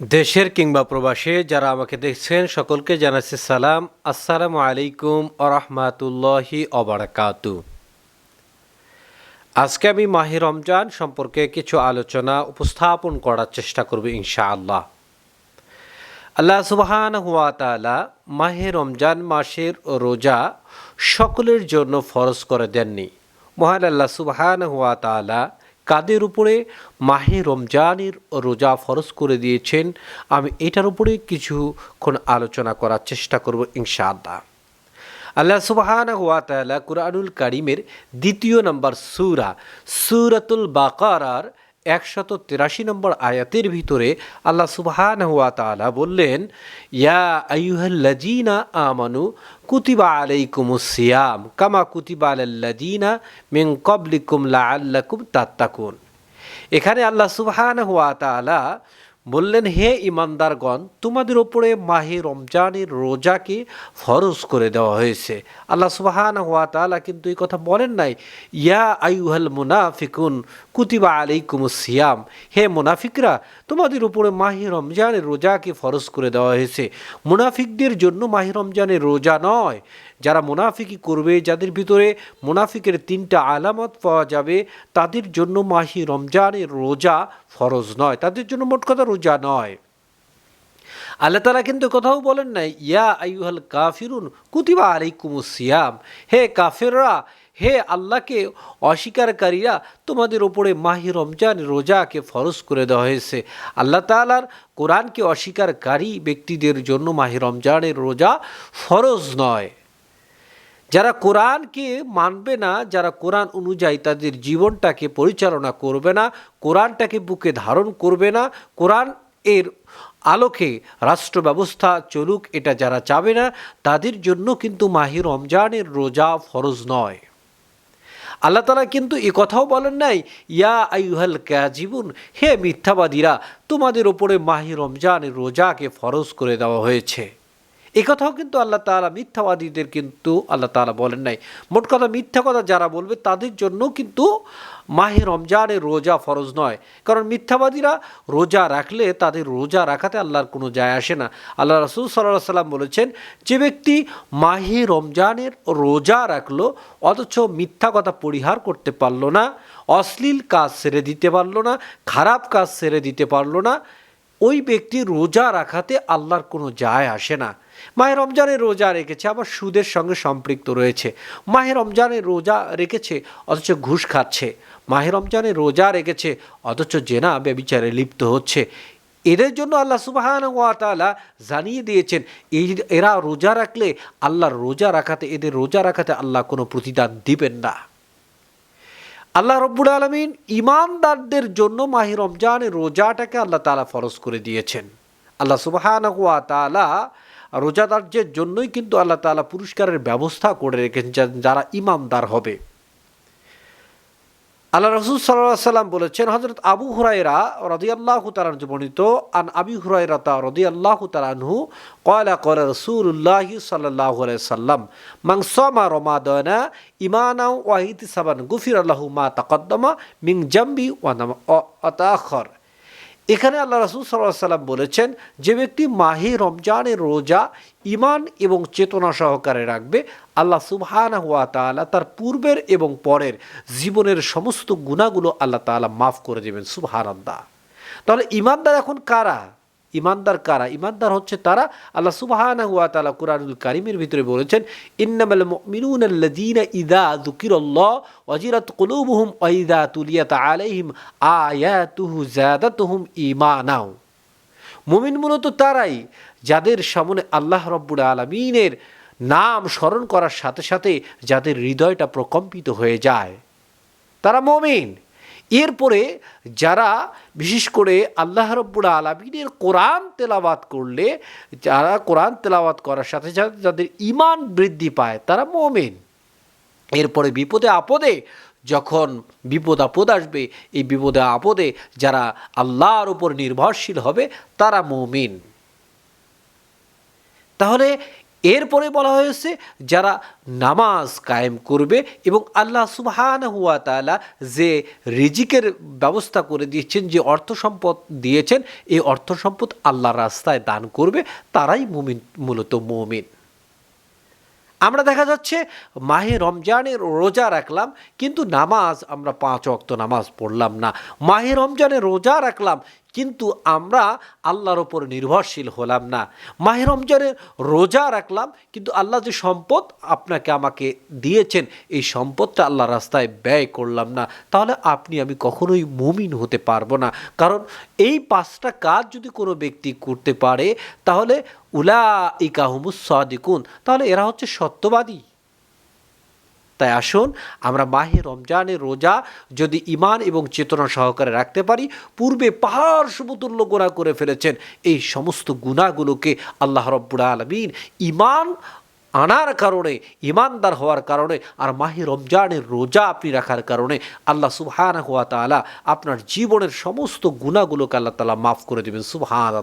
দেশের কিংবা প্রবাসে যারা আমাকে দেখছেন, সকলকে জানাচ্ছি সালাম। আসসালামু আলাইকুম আরহামাতুল্লাহি অবরাকাতু আজকে আমি মাহি রমজান সম্পর্কে কিছু আলোচনা উপস্থাপন করার চেষ্টা করব ইনশাআল্লাহ। আল্লাহ সুবহান হুয়া তাআলা মাহে রমজান মাসের রোজা সকলের জন্য ফরজ করে দেননি। মহান আল্লাহ সুবহান হুয়া তাআলা কাদের উপরে মাহে রমজানের রোজা ফরজ করে দিয়েছেন, আমি এটার উপরে কিছুক্ষণ আলোচনা করার চেষ্টা করব ইনশাআল্লাহ। আল্লাহ সুবাহান কুরআনুল কারিমের দ্বিতীয় নম্বর সুরা, সুরাতুল বাকারার একশত তিরাশি নম্বর আয়াতের ভিতরে আল্লাহ সুবহান হুয়া তালা বললেন, ইয়া আইয়ুহাল্লাযীনা আমানু কুতিবা আলাইকুমুসিয়াম কামা কুতিবা মেঙ্কব্লিকুম লা আল্লাহ কুম তাত্তাকুন। এখানে আল্লাহ সুবহান হুয়া তাআলা বললেন, হে ইমানদারগণ, তোমাদের ওপরে মাহে রমজানের রোজাকে ফরজ করে দেওয়া হয়েছে। আল্লাহ সুবাহান হুয়া তাআলা কিন্তু এই কথা বলেন নাই। ইয়া আইহাল মুনাফিকুন, কুতিবা আলাইকুম সিয়াম। হে মুনাফিকরা, তোমাদের উপরে মাহে রমজানের রোজাকে ফরজ করে দেওয়া হয়েছে। মুনাফিকদের জন্য মাহে রমজানের রোজা নয়। যারা মুনাফিকি করবে, যাদের ভিতরে মুনাফিকের তিনটা আলামত পাওয়া যাবে, তাদের জন্য মাহি রমজানের রোজা ফরজ নয়। তাদের জন্য মোট কথা রোজা নয়। আল্লাহ তালা কিন্তু কোথাও বলেন নাই, ইয়া আইহাল কাফিরুন কুতিবা আলাইকুম সিয়াম হে কাফেররা, হে আল্লাহকে অস্বীকারীরা, তোমাদের ওপরে মাহি রমজান রোজাকে ফরজ করে দেওয়া হয়েছে। আল্লাহ তালার কোরআনকে অস্বীকারী ব্যক্তিদের জন্য মাহি রমজানের রোজা ফরজ নয়। যারা কোরআনকে মানবে না, যারা কোরআন অনুযায়ী তাদের জীবনটাকে পরিচালনা করবে না, কোরআনটাকে বুকে ধারণ করবে না, কোরআন এর আলোকে রাষ্ট্র ব্যবস্থা চলুক, এটা যারা চাবে না, তাদের জন্য কিন্তু মাহি রমজানের রোজা ফরজ নয়। আল্লাহ তালা কিন্তু এ কথাও বলেন নাই, ইয়া আইহাল ক্যাজিবুন হে মিথ্যাবাদীরা, তোমাদের ওপরে মাহি রমজানের রোজাকে ফরজ করে দেওয়া হয়েছে। এ কথাও কিন্তু আল্লাহ তালা মিথ্যাবাদীদের কিন্তু আল্লাহ তালা বলেন নাই। মোট কথা মিথ্যা কথা যারা বলবে তাদের জন্য কিন্তু মাহে রমজানের রোজা ফরজ নয়। কারণ মিথ্যাবাদীরা রোজা রাখলে তাদের রোজা রাখাতে আল্লাহর কোনো যায় আসে না। আল্লাহ রসুল সাল্লাহ সাল্লাম বলেছেন, যে ব্যক্তি মাহে রমজানের রোজা রাখল, অথচ মিথ্যা কথা পরিহার করতে পারল না, অশ্লীল কাজ সেরে দিতে পারল না, খারাপ কাজ সেরে দিতে পারল না ওই ব্যক্তি রোজা রাখাতে আল্লাহর কোনো যায় আসে না। মাহে রমজানের রোজা রেখেছে, আবার সুদের সঙ্গে সম্পৃক্ত রয়েছে। মাহে রমজানের রোজা রেখেছে, অথচ ঘুষ খাচ্ছে। মাহে রমজানের রোজা রেখেছে, অথচ জেনা ব্যবিচারে লিপ্ত হচ্ছে। এদের জন্য আল্লাহ সুবাহান ওয়াতালা জানিয়ে দিয়েছেন, এই এরা রোজা রাখলে আল্লাহর রোজা রাখাতে, এদের রোজা রাখাতে আল্লাহ কোনো প্রতিদান দিবেন না। আল্লাহ রব্বুল আলমিন ইমানদারদের জন্য মাহি রমজানের রোজাটাকে আল্লাহ তালা ফরজ করে দিয়েছেন। আল্লাহ সুবাহান রোজাদারদের জন্যই কিন্তু আল্লাহ তালা পুরস্কারের ব্যবস্থা করে রেখেছেন যারা ইমানদার হবে। আল্লাহ রসুল সাল্লাহ সাল্লাম বলেছেন হজরত আবু হুরাইরা রদিয়াল্লাহ তালানহু বর্ণিত, আন আবি হুরাইরাতা রদিয়াল্লাহ তালানহু কয়লা কয়লা রসুল্লাহি সাল্লাহ সাল্লাম মাংসমা রমাদনা ইমানাও ওয়াহিদ সাবান গুফির আল্লাহু মা তাকদ্দমা মিং জাম্বি ওয়ানাম অতাখর এখানে আল্লাহ রাসুল সাল্লাহ সাল্লাম বলেছেন, যে ব্যক্তি মাহি রমজানের রোজা ইমান এবং চেতনা সহকারে রাখবে, আল্লাহ সুবহানা হুয়া তালা তার পূর্বের এবং পরের জীবনের সমস্ত গুণাগুলো আল্লাহ তালা মাফ করে দেবেন সুবহানান্দা তাহলে ইমানদার এখন কারা? ইমানদার কারা? ইমানদার হচ্ছে তারা আল্লাহ সুবহানা হুয়া তালা কুরআনুল কারিমের ভিতরে বলেছেন, ইন্নামাল মুমিনুন আল্লাযীনা ইযা যুকিরাল্লাহ ওয়াজিরাত কুলুবুহুম ওয়া ইযা তুলিয়াত আলাইহিম আয়াতুহু যাদাতুহুম ঈমানাও। মুমিন মূলত তারাই যাদের সামনে আল্লাহ রব্বুল আলমিনের নাম স্মরণ করার সাথে সাথে যাদের হৃদয়টা প্রকম্পিত হয়ে যায়। তারা মমিন। এরপরে যারা বিশেষ করে আল্লাহ রব্বুল আলমিনের কোরআন তেলাবাত করলে, যারা কোরআন তেলাবাত করার সাথে সাথে যাদের ইমান বৃদ্ধি পায়, তারা মমিন। এরপরে বিপদে আপদে যখন বিপদ আপদ আসবে, এই বিপদে আপদে যারা আল্লাহর উপর নির্ভরশীল হবে, তারা মমিন। তাহলে এরপরে বলা হয়েছে, যারা নামাজ কায়েম করবে এবং আল্লাহ সুবহান হুয়া তালা যে রিজিকের ব্যবস্থা করে দিয়েছেন, যে অর্থ সম্পদ দিয়েছেন, এই অর্থ সম্পদ আল্লাহ রাস্তায় দান করবে, তারাই মুমিন, মূলত মুমিন। আমরা দেখা যাচ্ছে, মাহে রমজানের রোজা রাখলাম, কিন্তু নামাজ আমরা পাঁচ অক্ত নামাজ পড়লাম না। মাহে রমজানে রোজা রাখলাম কিন্তু আমরা আল্লাহর ওপর নির্ভরশীল হলাম না। মাহে রমজানের রোজা রাখলাম, কিন্তু আল্লাহ যে সম্পদ আপনাকে আমাকে দিয়েছেন, এই সম্পদটা আল্লাহ রাস্তায় ব্যয় করলাম না। তাহলে আপনি, আমি কখনোই মুমিন হতে পারব না। কারণ এই পাঁচটা কাজ যদি কোনো ব্যক্তি করতে পারে, তাহলে উলা ইকাহুমুস সাদিকুন, তাহলে এরা হচ্ছে সত্যবাদী। তাই আসুন। আমরা মাহে রমজানের রোজা যদি ইমান এবং চেতনা সহকারে রাখতে পারি, পূর্বে পাহাড় সমতুল্য গুণা করে ফেলেছেন। এই সমস্ত গুণাগুলোকে আল্লাহ রব্বুল আলমিন ইমান আনার কারণে ইমানদার হওয়ার কারণে আর মাহে রমজানের রোজা আপনি রাখার কারণে আল্লাহ সুবহান হুয়া তালা আপনার জীবনের সমস্ত গুণাগুলোকে আল্লাহ তালা মাফ করে দেবেন। সুবহান